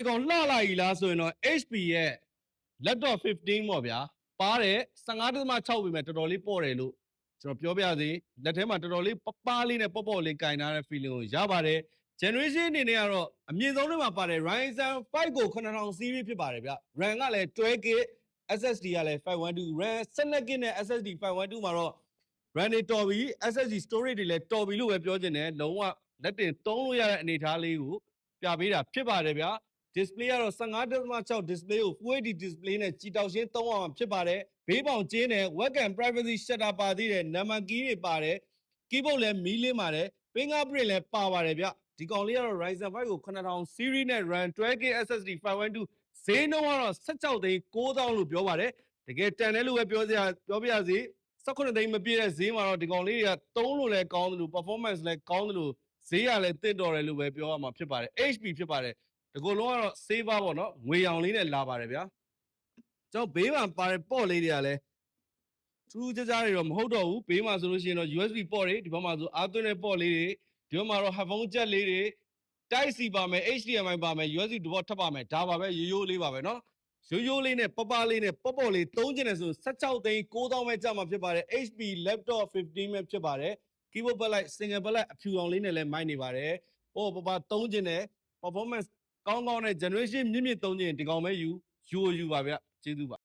ဒီကောင်လှလာကြီးလားဆိုရင်တော့ HP ရဲ့ laptop 15ပေါ့ဗျာပါတယ်15.6ပေမဲ့တော်တော်လေးပေါ့တယ်လို့ကျွန်တော်ပြောပြစေလက်ထဲမှာတော်တော်လေးပပလေးနဲ့ပေါ့ပေါ့လေးကင်ထားတဲ့ feeling ကိုရပါတယ် generation အနေနဲ့ကတော့အမြင့်ဆုံးတွေမှာပါတယ် Ryzen 5ကို9000 series ဖြစ်ပါတယ်ဗျ RAM ကလည်း 12GB SSD ကလည်း512 RAM 12GB နဲ့ SSD 512မှာတော့ RAM တွေတော်ပြီ SSD storage တွေလည်းတော်ပြီလို့ပဲပြောချင်တယ်လုံးဝလက်တင်သုံးလို့ရတဲ့အနေအထားလေးကိုပြပေးတာဖြစ်ပါတယ်ဗျ display ကတော့15.6 display ကို Full HD display နဲ့ကြည်တောက်ရှင်းသုံးအောင်ဖြစ်ပါတယ်ဘေးပေါင်ကျင်းတယ် webcam privacy shutter ပါသေးတယ် number key တွေပါတယ် keyboard လည်းမီးလင်းပါတယ် fingerprint လည်းပါပါတယ်ဗျဒီကောင်လေးကတော့ Ryzen 5ကို9000 series နဲ့ RAM 12GB SSD 512ဈေးနှုန်းကတော့16သိန်း9000လို့ပြောပါတယ်တကယ်တန်တယ်လို့ပဲပြောစရာပြောပြရစီ18သိန်းမပြည့်တဲ့ဈေးမှာတော့ဒီကောင်လေးတွေကသုံးလို့လည်းကောင်းတယ်လို့ performance လည်းကောင်းတယ်လို့ဈေးရလည်းတင့်တော်တယ်လို့ပဲပြောရမှာဖြစ်ပါတယ် HP ဖြစ်ပါတယ် ဒီကုလုံးကတော့ saver ပေါ့နော်ငွေရောင်လေးနဲ့လာပါတယ်ဗျာကျွန်တော်ဘေးမှာပါတဲ့ပေါ့လေးတွေကလည်းထူးထူးခြားခြားတွေတော့မဟုတ်တော့ဘူးဘေးမှာဆိုလို့ရှိရင်တော့ USB ပေါ့တွေဒီဘက်မှာဆိုအားသွင်းတဲ့ပေါ့လေးတွေဒီဘက်မှာတော့ headphone jack လေးတွေ Type C ပါမယ် HDMI ပါမယ် USB တဘောထပ်ပါမယ်ဒါပါပဲရိုးရိုးလေးပါပဲနော်ရိုးရိုးလေးနဲ့ပပလေးနဲ့ပေါ့ပေါ့လေးသုံးကျင်တယ်ဆို16သိန်း9000ပဲကြာမှာဖြစ်ပါတယ် HP laptop 15ပဲဖြစ်ပါတယ် keyboard backlight single backlight အဖြူအောင်လေးနဲ့လည်းမိုက်နေပါတယ်ဟိုပပသုံးကျင်တယ် performance ကောင်းကောင်းနဲ့ generation မြင့်မြင့်သုံးခြင်းဒီကောင်ပဲယူယူယူပါဗျကျေးဇူးပါ